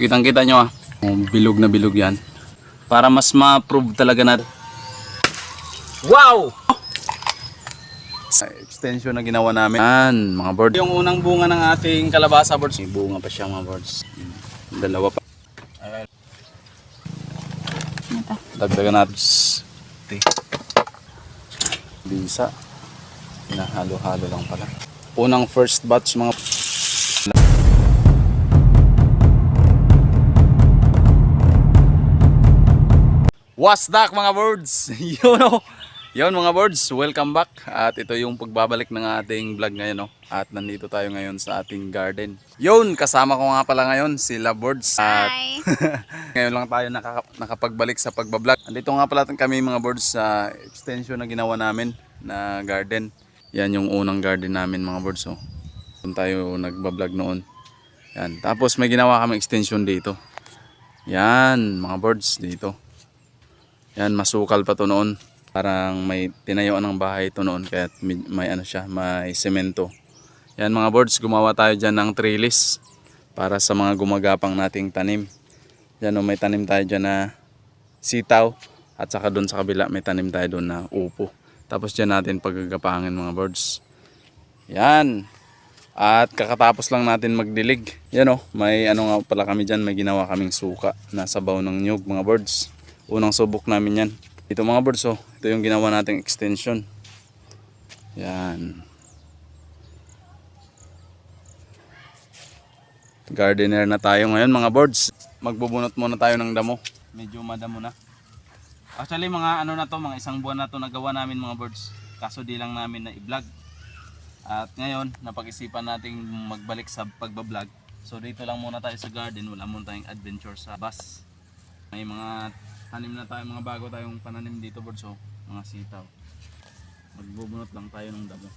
Kitang kita nyo ah. Bilog na bilog yan. Para mas ma-prove talaga na. Wow! Extension na ginawa namin. Yan, mga birds. Yung unang bunga ng ating kalabasa birds. May bunga pa siya mga. Hmm, Dalawa pa. Dagdagan natin. Bisa. Hinahalo-halo lang pala. Unang first batch mga What's that mga birds? Yun o. Yun mga birds, welcome back. At ito yung pagbabalik ng ating vlog ngayon. No? At nandito tayo ngayon sa ating garden. Yun, kasama ko nga pala ngayon sila birds. At Hi! ngayon lang tayo naka, nakapagbalik sa pagbablog. Andito nga pala kami mga birds sa extension na ginawa namin na garden. Yan yung unang garden namin mga birds. Oh. Doon tayo nagbablog noon. Yan. Tapos may ginawa kami extension dito. Yan, mga birds dito. Yan, masukal pa to noon. Parang may tinayuan ng bahay to noon kaya may, may ano siya, may semento. Yan mga birds, gumawa tayo dyan ng trellis para sa mga gumagapang nating tanim. Yan o, may tanim tayo dyan na sitaw at saka doon sa kabila may tanim tayo doon na upo. Tapos dyan natin paggagapangin mga birds. Yan. At kakatapos lang natin magdilig. Yan o, may ano nga pala kami dyan, may ginawa kaming suka na sabaw ng nyug mga birds. Unang subok namin yan. Ito mga birds oh, ito yung ginawa nating extension. Yan. Gardener na tayo ngayon mga birds. Magbubunot muna tayo ng damo. Medyo madamo na. Actually mga ano na to, mga isang buwan na to nagawa namin mga birds. Kaso di lang namin na i-vlog. At ngayon, napag-isipan nating magbalik sa pagbablog. So dito lang muna tayo sa garden, wala muna tayong adventure sa bus. May mga tanim na tayo, mga bago tayong pananim dito birds oh, mga sitaw. Magbubunot lang tayo ng damo.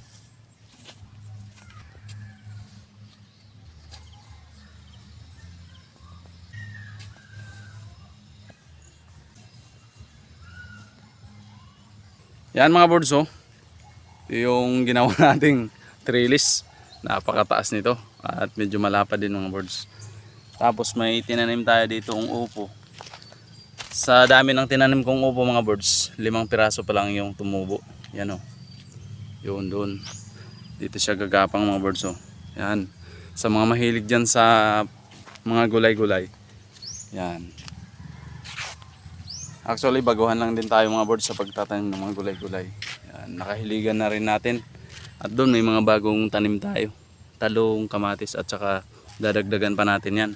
Yan mga birds oh. Yung ginawa nating trellis. Napakataas nito at medyo malapad din mga birds. Tapos may tinanim tayo dito ang upo. Sa dami ng tinanim kong upo mga birds, limang piraso pa lang yung tumubo. Yan oh. Yun doon. Dito siya gagapang mga birds oh. Yan. Sa mga mahilig dyan sa mga gulay-gulay. Yan. Actually, baguhan lang din tayo mga birds sa pagtatanim ng mga gulay-gulay. Yan, nakahiligan na rin natin. At doon may mga bagong tanim tayo. Talong, kamatis at saka dadagdagan pa natin yan.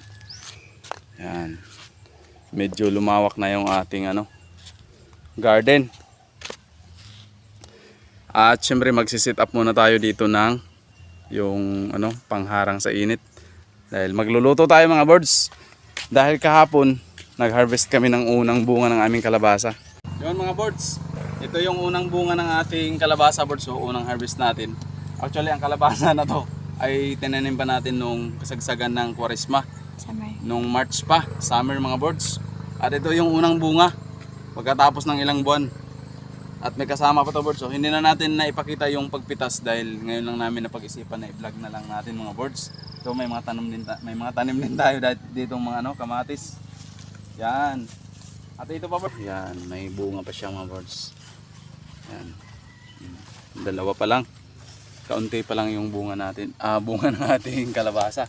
Yan. Medyo lumawak na yung ating ano, garden. At syempre magsisit up muna tayo dito ng yung ano, pangharang sa init. Dahil magluluto tayo mga birds. Dahil kahapon, nag-harvest kami ng unang bunga ng aming kalabasa. Yun mga birds, ito yung unang bunga ng ating kalabasa birds, so unang harvest natin. Actually, ang kalabasa na to ay tinanim pa natin nung kasagsagan ng kwaresma, Summer. nung March pa, summer mga birds. At ito yung unang bunga, pagkatapos ng ilang buwan. At may kasama pa to birds, so hindi na natin na ipakita yung pagpitas dahil ngayon lang namin napag-isipan na i-vlog na lang natin mga birds. So may mga tanim din, ta- may mga tanim din tayo dahil dito mga ano, kamatis. Yan. At ito pa birds. Yan, may bunga pa siya mga birds. Yan. Dalawa pa lang. Kaunti pa lang yung bunga natin. Ah, bunga ng ating kalabasa.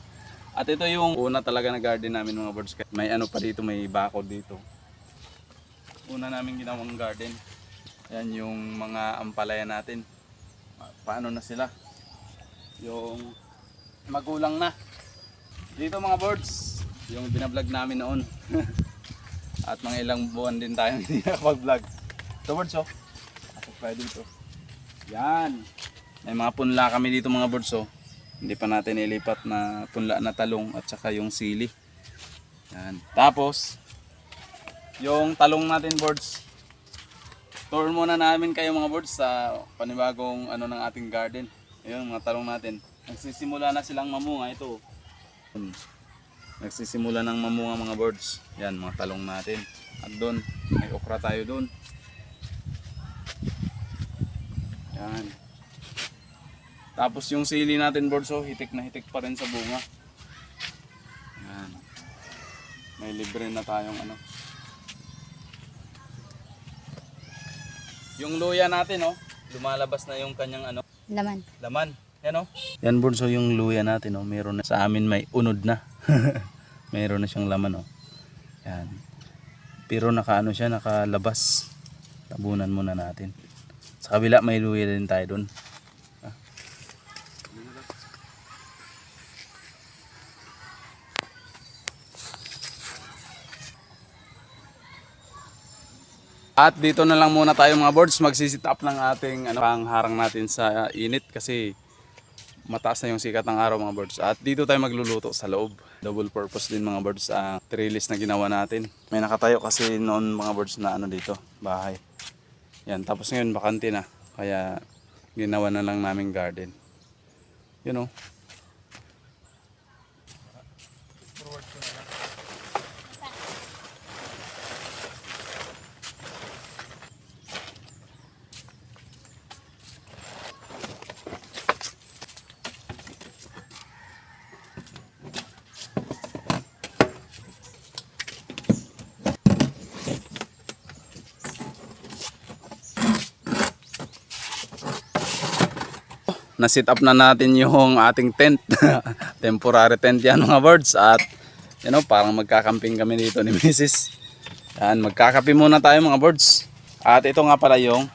At ito yung una talaga na garden namin mga birds. May ano pa dito, may bakod dito. Una namin ginawang garden. Yan yung mga ampalaya natin. Pa- Paano na sila? Yung magulang na. Dito mga birds, yung binablog namin noon. At mga ilang buwan din tayo hindi nakapag-vlog. Ito birds oh. Pasok tayo dito. Yan. May mga punla kami dito mga birds oh. Hindi pa natin ilipat na punla na talong at saka yung sili. Yan. Tapos, yung talong natin birds, tour muna namin kayo mga birds sa panibagong ano ng ating garden. Ayun, mga talong natin. Nagsisimula na silang mamunga ito. Nagsisimula ng mamunga mga birds. Yan, mga talong natin. At doon, may okra tayo doon. Yan. Tapos yung sili natin birds, oh, hitik na hitik pa rin sa bunga. Yan. May libre na tayong ano. Yung luya natin, oh, lumalabas na yung kanyang ano, Laman. laman. Yan oh. Yan bunso yung luya natin oh. Meron na sa amin may unod na. Meron na siyang laman oh. Yan. Pero nakaano siya, nakalabas. Tabunan muna natin. Sa kabila may luya din tayo doon. At dito na lang muna tayo mga boards, magsisit up ng ating ano, pangharang natin sa init kasi mataas na yung sikat ng araw mga birds. At dito tayo magluluto sa loob. Double purpose din mga birds ang trellis na ginawa natin. May nakatayo kasi noon mga birds na ano dito, bahay. Yan, tapos ngayon bakante na. Kaya ginawa na lang namin garden. You know. Na-sit up na natin yung ating tent. Temporary tent yan mga birds. At you know, parang magkakamping kami dito ni Mrs. Yan, magkakape muna tayo mga birds. At ito nga pala yung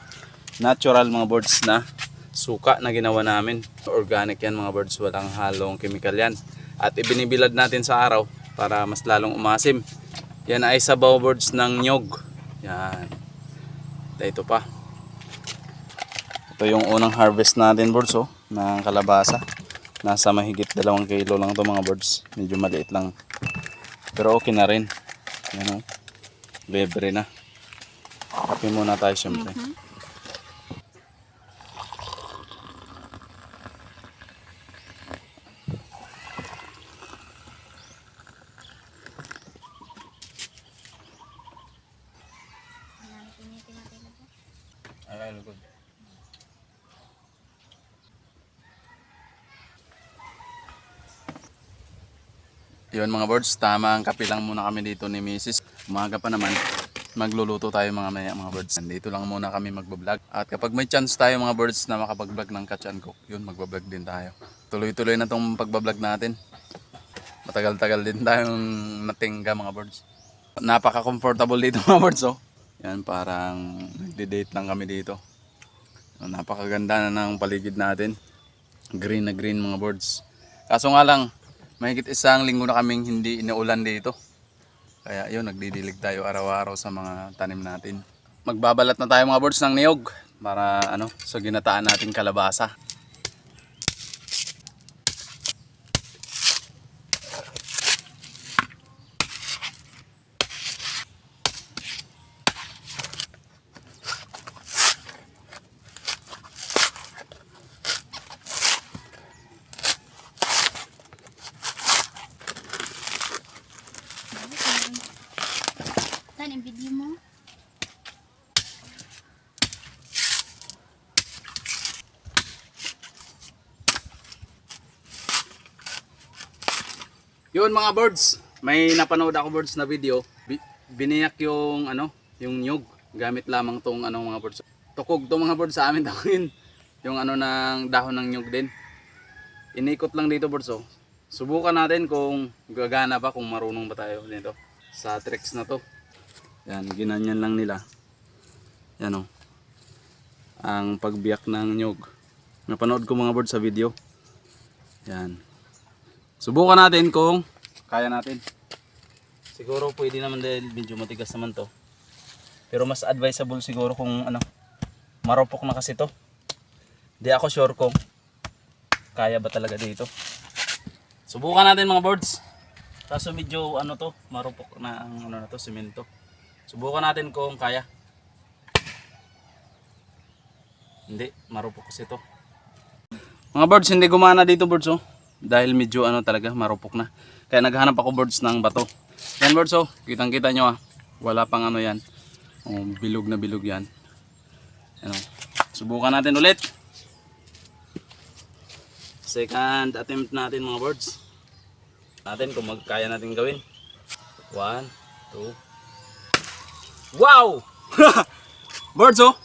natural mga birds na suka na ginawa namin. Organic yan mga birds, walang halong chemical yan. At ibinibilad natin sa araw para mas lalong umasim. Yan ay sabaw birds ng nyog. Yan. Ito pa. Ito yung unang harvest natin birds oh, ng kalabasa. Nasa mahigit dalawang kilo lang to mga birds. Medyo maliit lang. Pero okay na rin. Yan oh. Libre na. Kape muna tayo syempre. Ay, Yun mga birds, tama ang kape lang muna kami dito ni Mrs. Umaga pa naman, magluluto tayo mga maya mga birds. Dito lang muna kami magbablog. At kapag may chance tayo mga birds na makapag-vlog ng catch and cook, yun magbablog din tayo. Tuloy-tuloy na tong pagbablog natin. Matagal-tagal din tayong natingga mga birds. Napaka-comfortable dito mga birds oh. Yan parang nagde-date lang kami dito. Napakaganda na ng paligid natin. Green na green mga birds. Kaso nga lang, mahigit isang linggo na kaming hindi inuulan dito. Kaya yun, nagdidilig tayo araw-araw sa mga tanim natin. Magbabalat na tayo mga birds ng niyog para ano, sa ginataan nating kalabasa. Tan, yung video mo. Yun mga birds, may napanood ako birds na video. Bi- biniyak yung ano, yung nyug gamit lamang tong ano mga birds. Tukog to mga birds sa amin tawagin. Yung ano ng dahon ng nyug din. Inikot lang dito birds oh. Subukan natin kung gagana ba kung marunong ba tayo nito sa tricks na to. Yan, ginanyan lang nila. Yan oh. Ang pagbiyak ng nyug. Napanood ko mga birds sa video. Yan. Subukan natin kung kaya natin. Siguro pwede naman dahil medyo matigas naman to. Pero mas advisable siguro kung ano, marupok na kasi to. Di ako sure kung kaya ba talaga dito. Subukan natin mga birds. Kaso medyo ano to, marupok na ang ano na to, simento. Subukan natin kung kaya. Hindi, marupok kasi to. Mga birds, hindi gumana dito birds oh. Dahil medyo ano talaga, marupok na. Kaya naghanap ako birds ng bato. Yan birds oh, kitang kita nyo ah. Wala pang ano yan. Oh, bilog na bilog yan. Ano. Subukan natin ulit. Second attempt natin mga birds. Natin kung magkaya natin gawin. One, two. Wow! birds oh!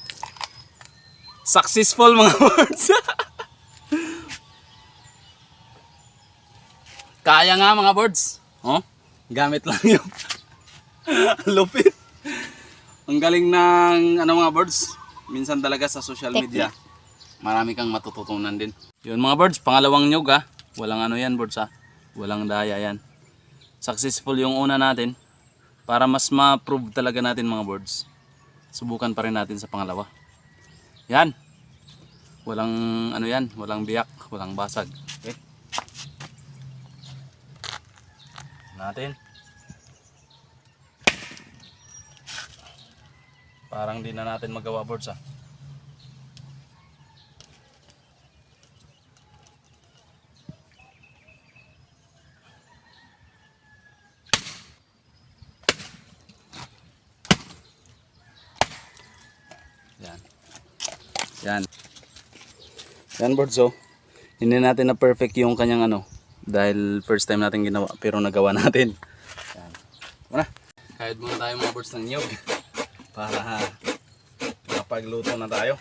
Successful mga birds! Kaya nga mga birds. Oh, gamit lang yung lupit. Ang galing ng ano mga birds. Minsan talaga sa social media. Marami kang matututunan din. Yun mga birds, pangalawang nyug ah. Walang ano yan birds ah. Walang daya yan. Successful yung una natin. Para mas ma-prove talaga natin mga birds. Subukan pa rin natin sa pangalawa. Yan. Walang ano yan, walang biyak, walang basag. Natin. Parang di na natin magawa birds ah. Yan. Yan. Yan birds oh. Hindi natin na perfect yung kanyang ano. Dahil first time natin ginawa pero nagawa natin. Yan. Muna. Kahit muna tayo mga birds ng niyog. Para makapagluto na tayo.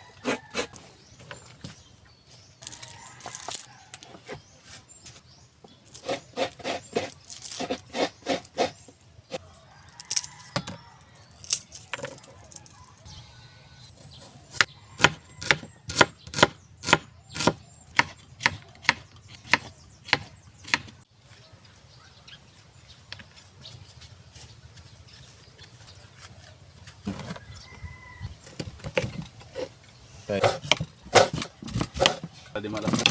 Okay. Pwede malaki.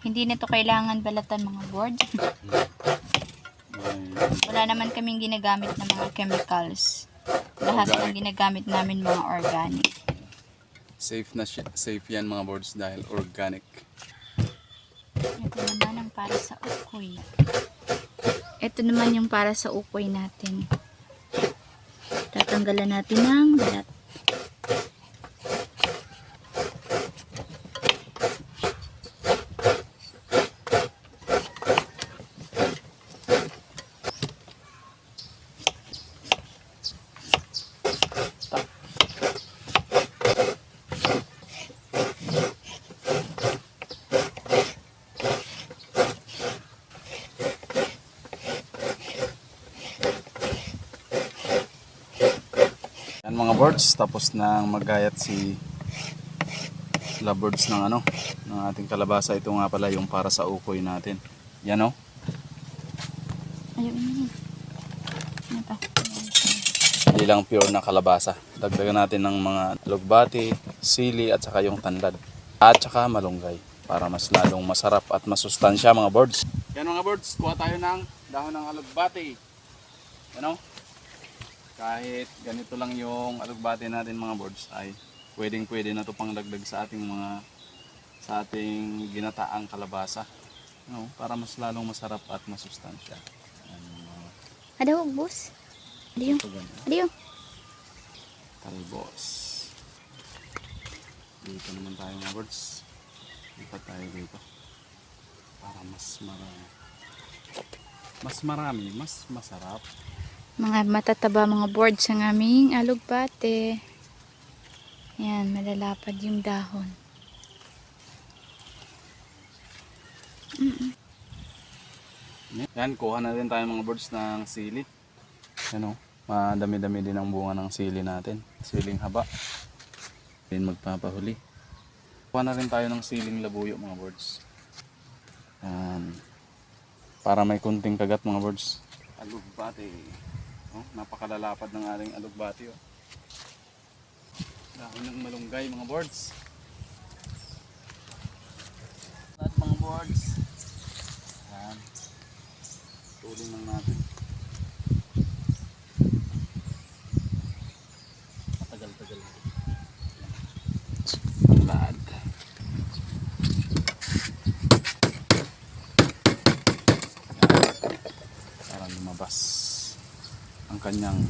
Hindi nito kailangan balatan mga board. Wala naman kaming ginagamit ng mga chemicals. Lahat ng ginagamit namin mga organic. Safe na siya. Safe yan mga boards dahil organic. Ito naman ang para sa ukoy. Ito naman yung para sa ukoy natin. Tatanggalan natin ng balat. Yan mga birds, tapos na magayat si lovebirds ng ano, ng ating kalabasa. Ito nga pala yung para sa ukoy natin. Yan o. Ayun yun. Ano to? Hindi lang pure na kalabasa. Dagdagan natin ng mga lugbati, sili at saka yung tanlad. At saka malunggay para mas lalong masarap at masustansya mga birds. Yan mga birds, kuha tayo ng dahon ng alugbati. Ano? Kahit ganito lang yung alugbati natin mga birds ay pwedeng pwede na to pang dagdag sa ating mga sa ating ginataang kalabasa. No, para mas lalong masarap at masustansya. Yan, mga Ada boss. Adiyo. Adiyo. Talbos. Dito naman tayo mga birds. Lipat tayo dito. Para mas marami. Mas marami, mas masarap. Mga matataba mga boards ang aming alugbate. Yan, malalapad yung dahon. Yan, kuha na rin tayo mga birds ng sili. Yan o, madami-dami din ang bunga ng sili natin. Siling haba. Then magpapahuli. Kuha na rin tayo ng siling labuyo mga birds. Yan. Para may kunting kagat mga birds. Alugbati. Oh, napakalalapad ng ating alugbati. Oh. Dahon ng malunggay mga birds. At mga birds. Yan. Tuloy lang natin. Matagal-tagal. Ang laad. Para lumabas ang kanyang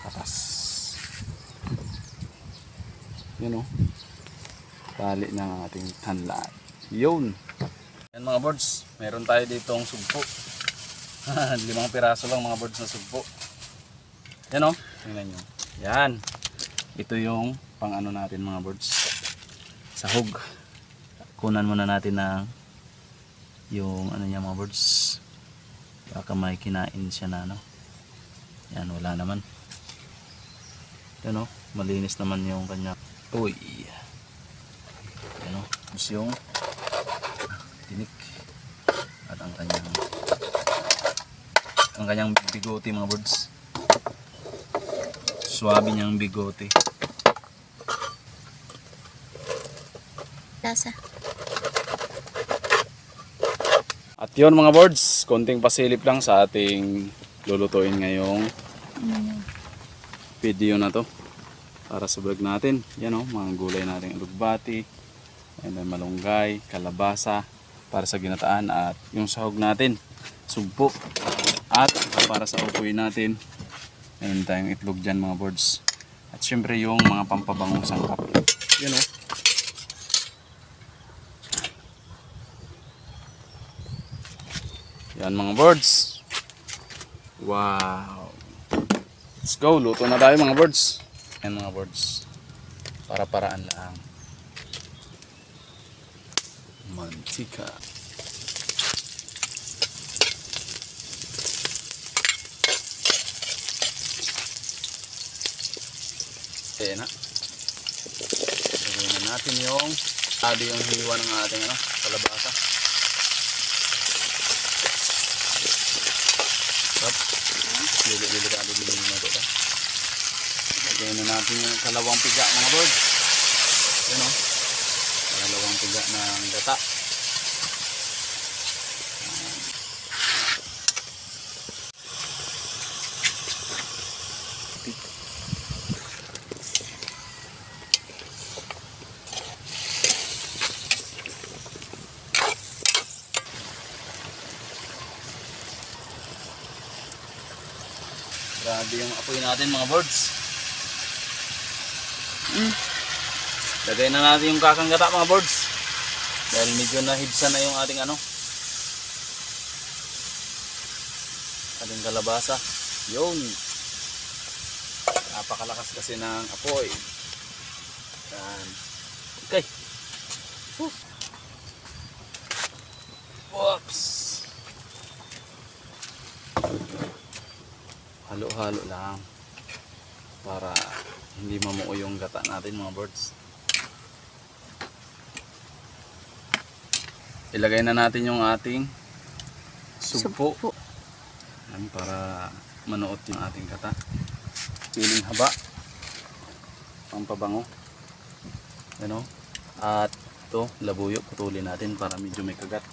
katas. Yan o. tali ng ating tanlan. Yun. Yan mga birds, meron tayo dito ang sugpo. Limang piraso lang mga birds na sugpo. Yan o, tingnan nyo. Yan. Ito yung pang ano natin mga birds. Sahog. Kunan muna natin ng yung ano niya mga birds. Baka may kinain siya na ano. Yan, wala naman. Yan o, malinis naman yung kanya. Uy. Yan o, tapos yung tinik. At ang kanyang ang kanyang bigote mga birds. Swabe niyang bigote. Lasa. At yun mga birds, konting pasilip lang sa ating lulutuin ngayong video na to para sa vlog natin. Yan o, mga gulay natin alugbati, and then malunggay, kalabasa para sa ginataan at yung sahog natin, sugpo. At para sa upoy natin, meron tayong itlog dyan mga birds. At syempre yung mga pampabangong sangkap. Yan o. Yan mga birds. Wow. Let's go, luto na tayo mga birds. Yan mga birds. Para-paraan lang. Mantika. Ayan na. Lagyan na natin yung adi yung hiwa ng ating ano, kalabasa. Sarap. Dili-delikado din yung mga ito. Yung kalawang piga mga bird. Yan o. Kalawang piga ng gata. Grabe yung apoy natin mga birds. Lagay na natin yung kakang gata mga birds. Dahil medyo nahibsa na yung ating ano. Ating kalabasa. Yun. Napakalakas kasi ng apoy. Yan. Okay. Woo. Whoops. Halo-halo lang. Para hindi mamuo yung gata natin mga birds. Ilagay na natin yung ating sugpo. Sugpo. Yan, para manuot yung ating gata. Siling haba. Pampabango. Yan o. At ito, labuyo. Putulin natin para medyo may kagat.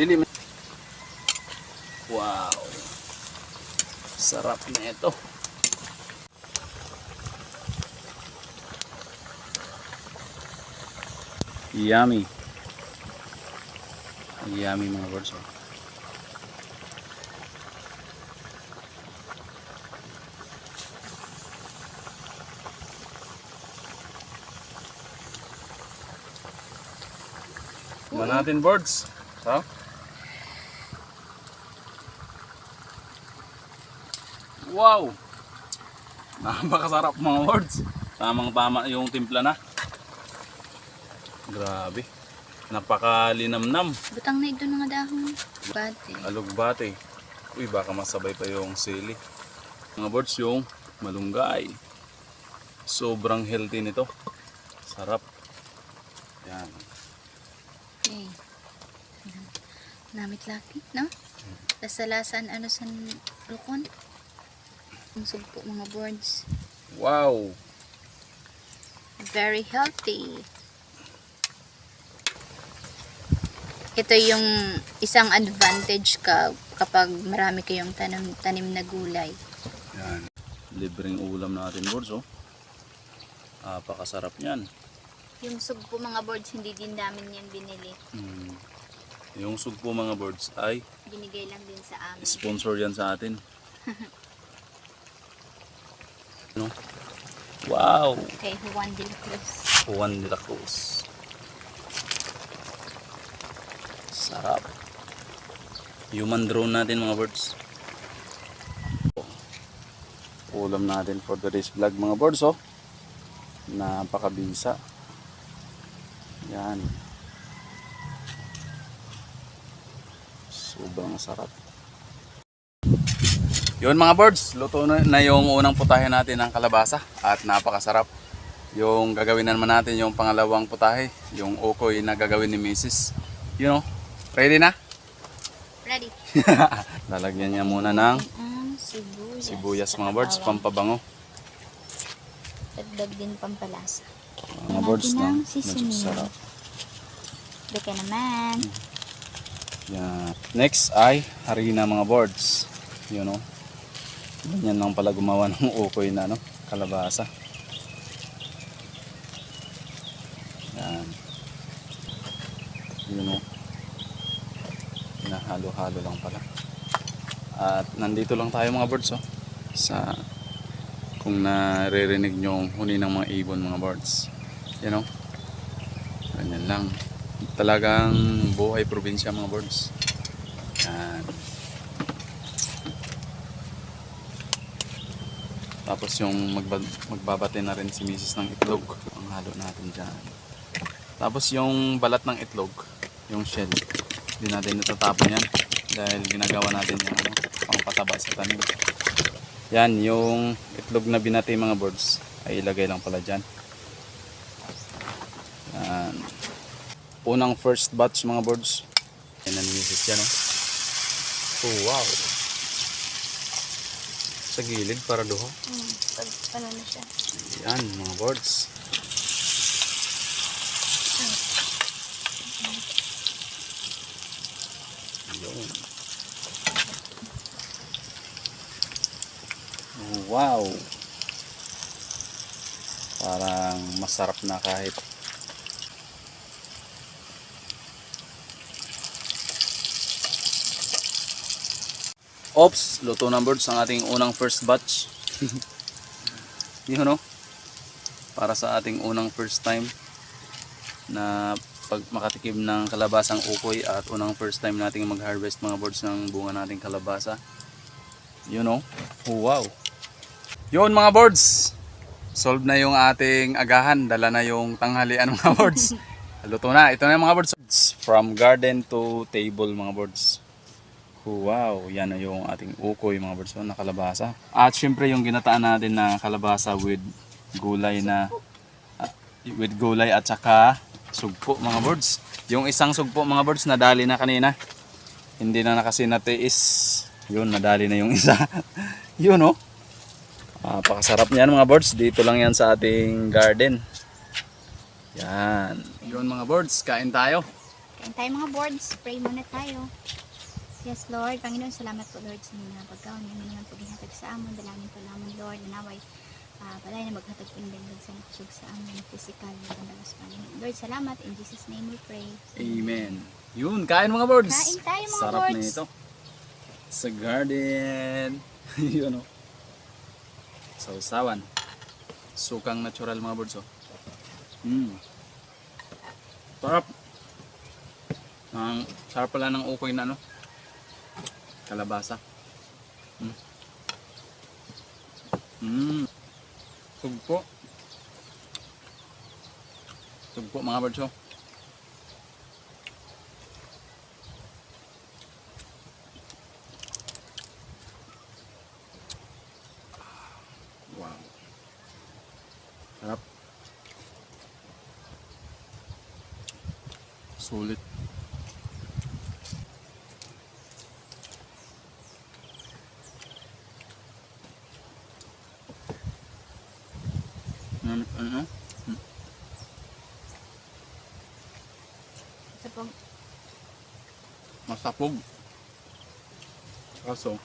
Lili, Wow. Sarap na ito. Yummy. Yummy mga birds. Oh. Natin birds? Ha? Wow! Napakasarap mga birds. Tamang tama yung timpla na. Grabe. Napakalinamnam. Butang na ito nga dahon. Bate. Alugbate. Uy, baka masabay pa yung sili. Mga birds yung malunggay. Sobrang healthy nito. Sarap. Yan. Okay. Namit laki, no? Lasalasan ano sa lukon. Ang sugpo mga birds. Wow! Very healthy. Ito yung isang advantage ka kapag marami kayong tanim, tanim na gulay. Yan. Libreng ulam natin birds oh. Napakasarap yan. Yung sugpo mga birds, hindi din namin yan binili. Hmm. Yung sugpo mga birds ay Binigay lang din sa amin. sponsor yan sa atin. no? Wow! Kay Juan de la Cruz. Juan de la Cruz. Sarap. Human drone natin mga birds. Ulam natin for today's vlog mga birds oh. Napakabisa. Yan. Sobrang sarap. Yun mga birds, luto na, yung unang putahe natin ng kalabasa at napakasarap. Yung gagawin na naman natin yung pangalawang putahe, yung okoy na gagawin ni Mrs. You know, ready na? Lalagyan niya muna ng sibuyas. sibuyas mga birds, pampabango. Dagdag din pampalasa. Mga birds ang medyo sarap. Bika naman. Yan. Next ay harina mga birds. You know. Ganyan lang pala gumawa ng ukoy na no, kalabasa. Yan. You know. Pinahalo-halo lang pala. At nandito lang tayo mga birds oh. Sa kung naririnig nyo ang huni ng mga ibon mga birds. You know. Ganyan lang. Talagang buhay probinsya mga birds. Yan. Tapos yung magba- magbabate na rin si Mrs. ng itlog. Ang halo natin dyan. Tapos yung balat ng itlog, yung shell, hindi natin natatapon yan. Dahil ginagawa natin yung ano, pangpataba sa tanim. Yan, yung itlog na binati mga birds, ay ilagay lang pala dyan. Yan. Unang first batch mga birds. Yan ang Mrs. yan, oh. Oh, wow. Sa gilid para duho. Hmm, pag ano na siya. Yan, mga birds. Yun. Oh, Wow. Parang masarap na kahit Ops, luto ng birds ang ating unang first batch. Yun no? Para sa ating unang first time na pag makatikim ng kalabasang ukoy at unang first time nating mag-harvest mga birds ng bunga nating kalabasa. You know? Oh, wow. Yun mga birds. Solve na yung ating agahan. Dala na yung tanghalian mga birds. Luto na. Ito na mga birds. From garden to table mga. Oh, Wow, yan na yung ating ukoy mga birds, oh, na kalabasa. At syempre yung ginataan natin na kalabasa with gulay na ah, with gulay at saka sugpo mga birds. Yung isang sugpo mga birds nadali na kanina. Hindi na nakasi natiis. Yun, nadali na yung isa. Yun oh. Napakasarap niyan mga birds. Dito lang yan sa ating garden. Yan. Yun mga birds, kain tayo. Kain tayo mga boards. Pray muna tayo. Yes, Lord. Panginoon, salamat po, Lord, sa mga pagkaon. Yung naman po gihatag sa amon. Dalangin po lamang, Lord, na naway. Uh, palay na maghatag po dagdag sa nakusog sa amon. Physical, magandang Panginoon. Lord, salamat. In Jesus' name we pray. Amen. Yun, kain mga birds. Kain tayo, mga Sarap na birds. ito. Sa garden. Yun o. Sausawan. Sukang natural mga birds oh. Mm. Sarap. Ang sarap pala ng ukoy na ano. Kalabasa. Mm. Mm. Sugpo. Sugpo mga birds oh. Wow. Sarap. Sulit. Ano? Ano? Sa pag Masapog. Kaso,